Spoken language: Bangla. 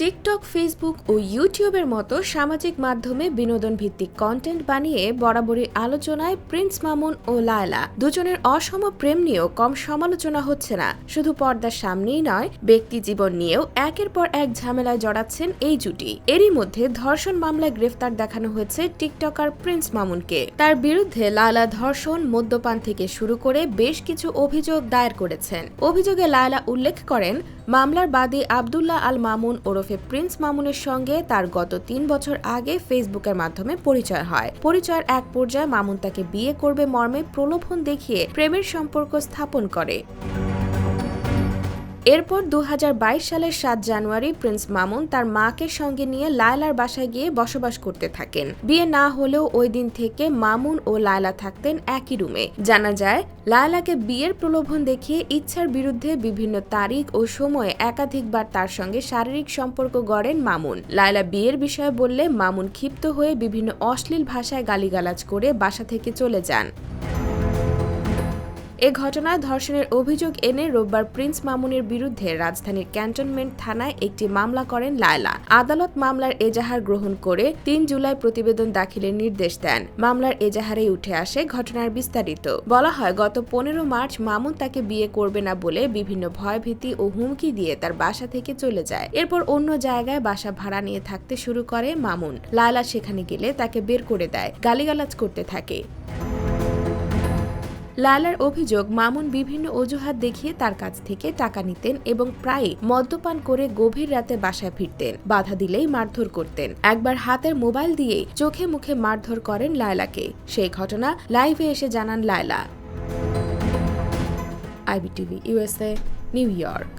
টিকটক, ফেসবুক ও ইউটিউবের মতো সামাজিক মাধ্যমে বিনোদন ভিত্তিক কন্টেন্ট বানিয়ে বরাবরই আলোচনায় প্রিন্স মামুন ও লায়লা। দুজনের অসম প্রেম নিয়েও কম সমালোচনা হচ্ছে না। শুধু পর্দার সামনেই নয়, ব্যক্তি জীবন নিয়েও একের পর এক ঝামেলায় জড়াচ্ছেন এই জুটি। এরই মধ্যে ধর্ষণ মামলায় গ্রেফতার দেখানো হয়েছে টিকটকার প্রিন্স মামুনকে। তার বিরুদ্ধে লায়লা ধর্ষণ, মদ্যপান থেকে শুরু করে বেশ কিছু অভিযোগ দায়ের করেছেন। অভিযোগে লায়লা উল্লেখ করেন, মামলার বাদী আবদুল্লাহ আল মামুন ওরফে প্রিন্স মামুনের সঙ্গে তার গত তিন বছর আগে ফেসবুকের মাধ্যমে পরিচয় হয়। পরিচয়ের এক পর্যায়ে মামুন তাকে বিয়ে করবে মর্মে প্রলোভন দেখিয়ে প্রেমের সম্পর্ক স্থাপন করে। এরপর দু হাজার বাইশ সালের সাত জানুয়ারি প্রিন্স মামুন তার মাকে সঙ্গে নিয়ে লায়লার বাসায় গিয়ে বসবাস করতে থাকেন। বিয়ে না হলেও ওই দিন থেকে মামুন ও লায়লা থাকতেন একই রুমে। জানা যায়, লায়লাকে বিয়ের প্রলোভন দেখিয়ে ইচ্ছার বিরুদ্ধে বিভিন্ন তারিখ ও সময়ে একাধিকবার তার সঙ্গে শারীরিক সম্পর্ক গড়েন মামুন। লায়লা বিয়ের বিষয়ে বললে, মামুন ক্ষিপ্ত হয়ে বিভিন্ন অশ্লীল ভাষায় গালিগালাজ করে বাসা থেকে চলে যান। এ ঘটনায় ধর্ষণের অভিযোগ এনে রোববার প্রিন্স মামুনের বিরুদ্ধে রাজধানীর ক্যান্টনমেন্ট থানায় একটি মামলা করেন লায়লা। আদালত মামলার এজাহার গ্রহণ করে তিন জুলাই প্রতিবেদন দাখিলের নির্দেশ দেন। মামলার এজাহারেই উঠে আসে ঘটনার বিস্তারিত। বলা হয়, গত পনেরো মার্চ মামুন তাকে বিয়ে করবে না বলে বিভিন্ন ভয়ভীতি ও হুমকি দিয়ে তার বাসা থেকে চলে যায়। এরপর অন্য জায়গায় বাসা ভাড়া নিয়ে থাকতে শুরু করে মামুন। লায়লা সেখানে গেলে তাকে বের করে দেয়, গালিগালাজ করতে থাকে। লালার অভিযোগ, মামুন বিভিন্ন অজুহাত দেখিয়ে তার কাছ থেকে টাকা নিতেন এবং প্রায়ই মদ্যপান করে গভীর রাতে বাসায় ফিরতেন। বাধা দিলেই মারধর করতেন। একবার হাতের মোবাইল দিয়ে চোখে মুখে মারধর করেন লায়লাকে। সেই ঘটনা লাইভে এসে জানান Laila. IBTV USA New York.